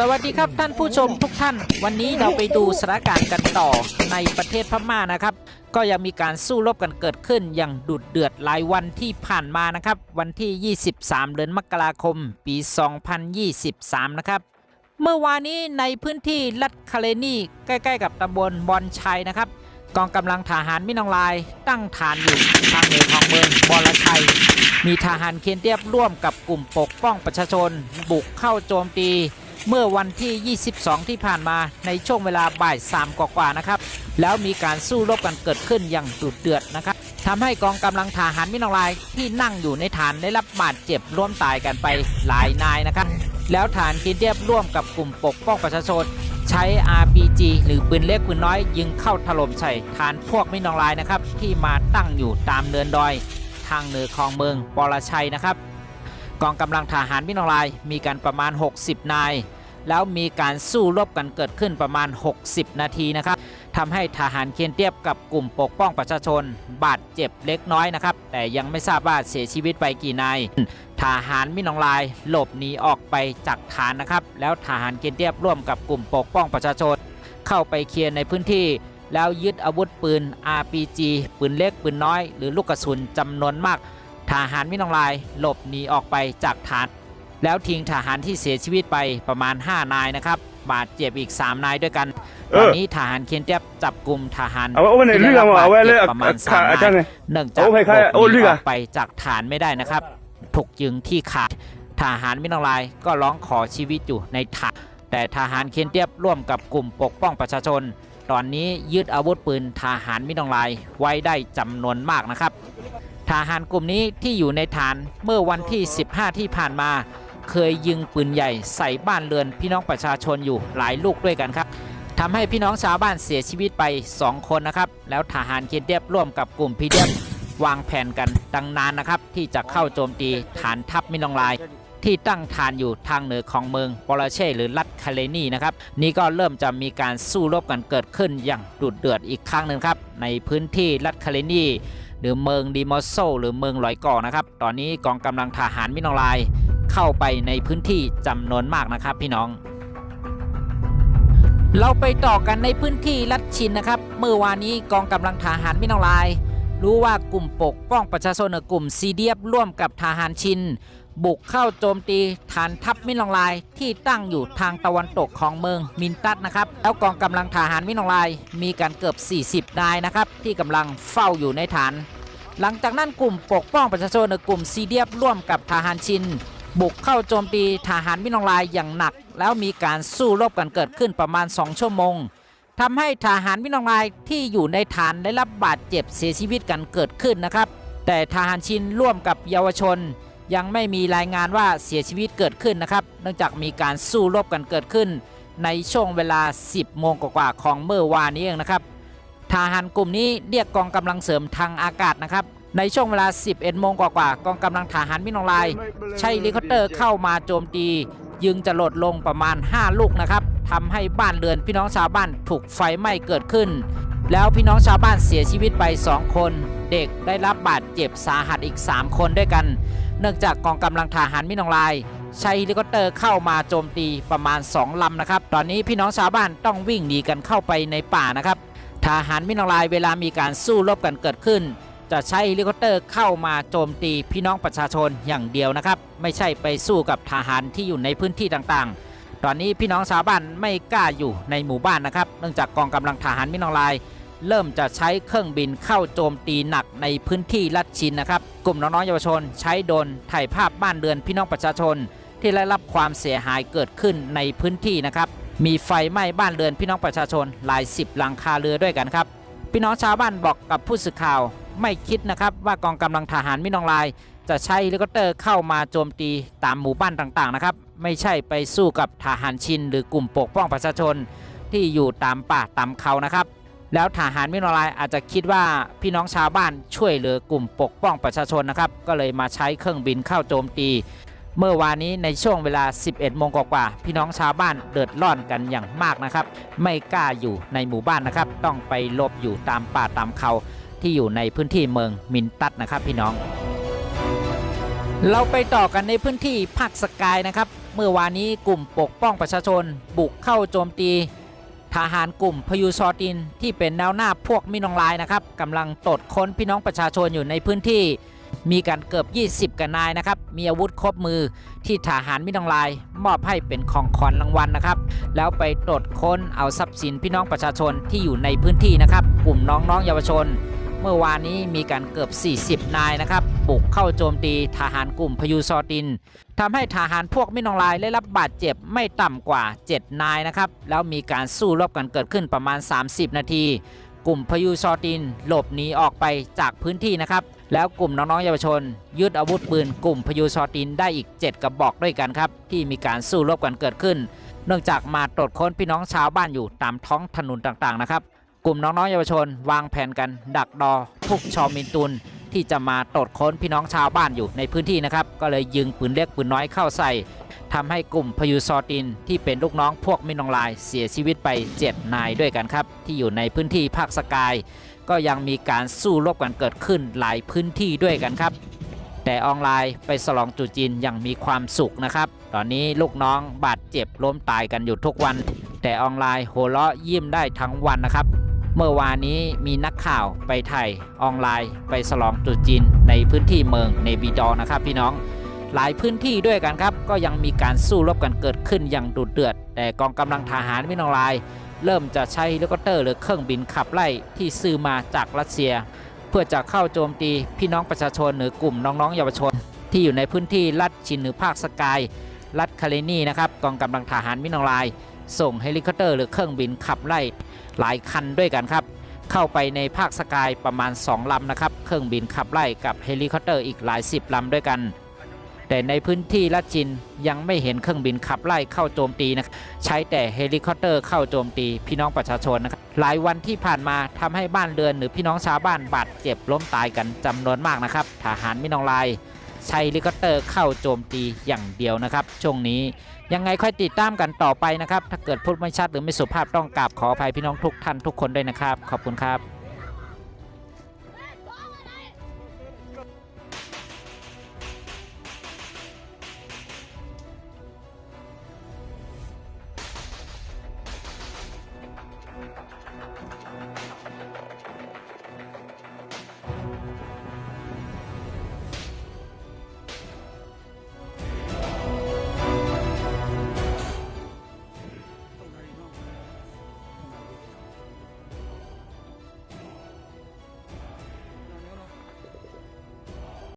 สวัสดีครับท่านผู้ชมทุกท่าน วันนี้เราไปดูสถานการณ์กันต่อในประเทศพม่านะครับ ก็ยังมีการสู้รบกันเกิดขึ้นอย่างดุดเดือดหลายวันที่ผ่านมานะครับ วันที่ 23 เดือนมกราคม ปี 2023 นะครับ เมื่อวานนี้ในพื้นที่ลัดคาเลนีใกล้ ๆ กับตำบลบอนชัยนะครับ กองกำลังทหารมินองลาย ตั้งฐานอยู่ทางเหนือของเมืองบอลชัยมีทหารเคียนเทียบร่วมกับกลุ่มปกป้องประชาชน บุกเข้าโจมตี เมื่อวันที่ 22 ที่ผ่านมาในช่วงเวลาบ่าย3กว่าๆนะครับ แล้วมีการสู้รบกันเกิดขึ้นอย่างดุเดือดนะครับทำให้กองกำลังทหารมินองลายที่นั่งอยู่ในฐานได้รับบาดเจ็บร่วมตายกันไปหลายนายนะครับ แล้วฐานคียนเทียบร่วมกับกลุ่มปกป้องประชาชน ใช้ RPG หรือปืนเล็กปืนน้อยยิงเข้าถล่มใส่ฐานพวกมินองลายนะครับที่มาตั้งอยู่ตามเนินดอย ทางเหนือของเมืองปอรชัยนะครับ กองกำลังทหารมินองลายมีกันประมาณ 60 นาย แล้วมีการสู้รบกันเกิดขึ้นประมาณ 60 นาทีนะครับทำให้ทหารเคียนเทียบกับกลุ่มปกป้องประชาชน บาดเจ็บเล็กน้อยนะครับ แต่ยังไม่ทราบว่าเสียชีวิตไปกี่นายทหารมินองลายหลบหนีออกไปจากฐานนะครับ แล้วทหารเคียนเทียบร่วมกับกลุ่มปกป้องประชาชน เข้าไปเคลียร์ในพื้นที่แล้วยึดอาวุธปืน RPG ปืนเล็กปืนน้อย หรือลูกกระสุนจำนวนมาก ทหารมินองลายหลบหนีออกไปจากฐาน แล้วทิ้งทหารที่เสียชีวิตไปประมาณ 5 นายนะครับบาดเจ็บอีก 3 นายด้วยกันเอตออนนี้ทหารเคียนเทียบจับกลุ่มทหารเอาเอาไว้ในเรื่องเอาไว้เลยประมาณขาสามอาจารย์นาไงยเนื่องจากเอาไปใครหลบโอ้หเรื่นีองออะอกไปจากฐานไม่ได้นะครับ ถูกยึงที่ขาดทหารมินองลายก็ร้องขอชีวิตอยู่ในฐานแต่ทหารเคียนเทียบร่วมกับกลุ่มปกป้องประชาชน ตอนนี้ยึดอาวุธปืนทหารมินองลายไว้ได้จำนวนมากนะครับ ทหารกลุ่มนี้ที่อยู่ในฐานเมื่อวันที่ 15 ที่ผ่านมา เคยยิงปืนใหญ่ใส่บ้านเรือนพี่น้องประชาชนอยู่หลายลูกด้วยกันครับทำให้พี่น้องชาวบ้านเสียชีวิตไป 2 คนนะครับ แล้วทหารเคียนเทียบร่วมกับกลุ่มพีเดียบวางแผนกันตั้งนานนะครับ ที่จะเข้าโจมตีฐานทัพมินองลาย ที่ตั้งฐานอยู่ทางเหนือของเมืองปอร์เช่หรือรัฐคาเลนีนะครับ นี่ก็เริ่มจะมีการสู้รบกันเกิดขึ้นอย่างดุเดือดอีกครั้งหนึ่งครับในพื้นที่รัฐคาเลนีหรือเมืองดิมอโซหรือเมืองลอยกอนะครับ ตอนนี้กองกำลังทหารมินองลาย เข้าไปในพื้นที่จำนวนมากนะครับพี่น้อง เราไปต่อกันในพื้นที่ลัดชินนะครับ เมื่อวานนี้กองกำลังทหารมินองลาย รู้ว่ากลุ่มปกป้องประชาชนกลุ่มซีเดียบร่วมกับทหารชิน บุกเข้าโจมตีฐานทัพมินองลายที่ตั้งอยู่ทางตะวันตกของเมืองมินตัดนะครับ แล้วกองกำลังทหารมินองลายมีการเกือบ 40 นายนะครับที่กำลังเฝ้าอยู่ในฐานหลังจากนั้นกลุ่มปกป้องประชาชนกลุ่มซีเดียบร่วมกับทหารชิน บุกเข้าโจมตีทหารมินองลายอย่างหนัก แล้วมีการสู้รบกันเกิดขึ้นประมาณ 2 ชั่วโมงทำให้ทหารมินองลายที่อยู่ในฐานได้รับบาดเจ็บเสียชีวิตกันเกิดขึ้นนะครับ แต่ทหารชินร่วมกับเยาวชน ยังไม่มีรายงานว่าเสียชีวิตเกิดขึ้นนะครับ เนื่องจากมีการสู้รบกันเกิดขึ้น ในช่วงเวลา 10 โมงกว่าของเมื่อวานนี้เองนะครับทหารกลุ่มนี้เรียกกองกำลังเสริมทางอากาศนะครับ ในช่วงเวลา 11 โมงกว่าๆกองกำลังทหารมินองลาย ใช้เฮลิคอปเตอร์เข้ามาโจมตียึงจะหลดลงประมาณ 5 ลูกนะครับทำให้บ้านเรือนพี่น้องชาวบ้านถูกไฟไหม้เกิดขึ้น แล้วพี่น้องชาวบ้านเสียชีวิตไป 2 คน เด็กได้รับบาดเจ็บสาหัสอีก 3 คนด้วยกัน เนื่องจากกองกำลังทหารมินองลาย ใช้เฮลิคอปเตอร์เข้ามาโจมตีประมาณ 2 ลำนะครับ ตอนนี้พี่น้องชาวบ้านต้องวิ่งหนีกันเข้าไปในป่านะครับ ทหารมินองลายเวลามีการสู้รบกันเกิดขึ้น จะใช้เฮลิคอปเตอร์เข้ามาโจมตีพี่น้องประชาชนอย่างเดียวนะครับ ไม่ใช่ไปสู้กับทหารที่อยู่ในพื้นที่ต่างๆ ตอนนี้พี่น้องชาวบ้านไม่กล้าอยู่ในหมู่บ้านนะครับ เนื่องจากกองกำลังทหารมินองลาย เริ่มจะใช้เครื่องบินเข้าโจมตีหนักในพื้นที่ลัดชินนะครับ กลุ่มน้องๆเยาวชน ใช้โดนถ่ายภาพบ้านเรือนพี่น้องประชาชน ที่ได้รับความเสียหายเกิดขึ้นในพื้นที่นะครับมีไฟไหม้บ้านเรือนพี่น้องประชาชนหลายสิบหลังคาเรือด้วยกันครับ พี่น้องชาวบ้านบอกกับผู้สื่อข่าว ไม่คิดนะครับว่ากองกำลังทหารมินองลาย จะใช้เฮลิคอปเตอร์เข้ามาโจมตีตามหมู่บ้านต่างๆนะครับไม่ใช่ไปสู้กับทหารชิน หรือกลุ่มปกป้องประชาชนที่อยู่ตามป่าตามเขานะครับแล้วทหารมินองลายอาจจะคิดว่าพี่น้องชาวบ้านช่วยเหลือกลุ่มปกป้องประชาชนนะครับ ก็เลยมาใช้เครื่องบินเข้าโจมตี เมื่อวานนี้ในช่วงเวลา 11 โมงกว่าๆพี่น้องชาวบ้านเดือดร้อนกันอย่างมากนะครับ ไม่กล้าอยู่ในหมู่บ้านนะครับ ต้องไปหลบอยู่ตามป่าตามเขา ที่อยู่ในพื้นที่เมืองมินตัดนะครับพี่น้อง เราไปต่อกันในพื้นที่ภาคสกายนะครับ เมื่อวานนี้กลุ่มปกป้องประชาชน บุกเข้าโจมตี ทหารกลุ่มพยูซอติน ที่เป็นแนวหน้าพวกมินองลายนะครับกำลังตรวจค้นพี่น้องประชาชนอยู่ในพื้นที่มีการเกือบ 20 กันนายนะครับ มีอาวุธครบมือที่ทหารมินองลาย มอบให้เป็นของขวัญรางวัลนะครับ แล้วไปตรวจค้นเอาทรัพย์สินพี่น้องประชาชนที่อยู่ในพื้นที่นะครับ กลุ่มน้องๆเยาวชน เมื่อวานนี้มีการเกือบ 40 นายนะครับ บุกเข้าโจมตีทหารกลุ่มพยูซอตินทำให้ทหารพวกมินองลายได้รับบาดเจ็บไม่ต่ำกว่า 7 นายนะครับ แล้วมีการสู้รบกันเกิดขึ้นประมาณ 30 นาที กลุ่มพยูซอติน หลบหนีออกไปจากพื้นที่นะครับ แล้วกลุ่มน้องๆเยาวชน ยึดอาวุธปืนกลุ่มพยูซอตินได้อีก 7 กระบอกด้วยกันครับ ที่มีการสู้รบกันเกิดขึ้น เนื่องจากมาตรวจค้นพี่น้องชาวบ้านอยู่ตามท้องถนนต่างๆนะครับ กลุ่มน้องๆเยาวชน วางแผนกัน ดักดอทุกชอมินตุนที่จะมาตรวจค้นพี่น้องชาวบ้านอยู่ในพื้นที่นะครับ ก็เลยยิงปืนเล็กปืนน้อยเข้าใส่ทำให้กลุ่มพยูซอติน ที่เป็นลูกน้องพวกมินองลายเสียชีวิตไป 7 นายด้วยกันครับ ที่อยู่ในพื้นที่ภาคสกาย ก็ยังมีการสู้รบกันเกิดขึ้นหลายพื้นที่ด้วยกันครับ แต่ออนไลน์ไปสลองตรุจีนอย่างมีความสุขนะครับ ตอนนี้ลูกน้องบาดเจ็บล้มตายกันอยู่ทุกวัน แต่ออนไลน์โหเราะยิ้มได้ทั้งวันนะครับ เมื่อวานนี้มีนักข่าวไปถ่ายออนไลน์ ไปสลองตรุษจีนในพื้นที่เมืองเนบิดอนะครับ พี่น้องหลายพื้นที่ด้วยกันครับ ก็ยังมีการสู้รบกันเกิดขึ้นอย่างดุเดือด แต่กองกำลังทหารมินองลาย เริ่มจะใช้เฮลิคอปเตอร์หรือเครื่องบินขับไล่ที่ซื้อมาจากรัสเซีย เพื่อจะเข้าโจมตีพี่น้องประชาชนหรือกลุ่มน้องๆเยาวชน ที่อยู่ในพื้นที่รัฐชินหรือภาคสกายรัฐคาเลนีนะครับกองกำลังทหารมินองลาย ส่งเฮลิคอปเตอร์หรือเครื่องบินขับไล่ หลายคันด้วยกันครับ เข้าไปในภาคสกายประมาณ 2 ลำนะครับ เครื่องบินขับไล่กับเฮลิคอปเตอร์อีกหลายสิบลำด้วยกัน แต่ในพื้นที่ละจินยังไม่เห็นเครื่องบินขับไล่เข้าโจมตีนะใช้แต่เฮลิคอปเตอร์เข้าโจมตีพี่น้องประชาชนนะครับหลายวันที่ผ่านมาทำให้บ้านเรือนหรือพี่น้องชาวบ้านบาดเจ็บล้มตายกันจำนวนมากนะครับทหารมินองลาย ใช้ลิคอเตอร์เข้าโจมตีอย่างเดียวนะครับ ช่วงนี้ยังไงค่อยติดตามกันต่อไปนะครับ ถ้าเกิดพูดไม่ชัดหรือไม่สุภาพต้องกราบขออภัยพี่น้องทุกท่านทุกคนด้วยนะครับ ขอบคุณครับ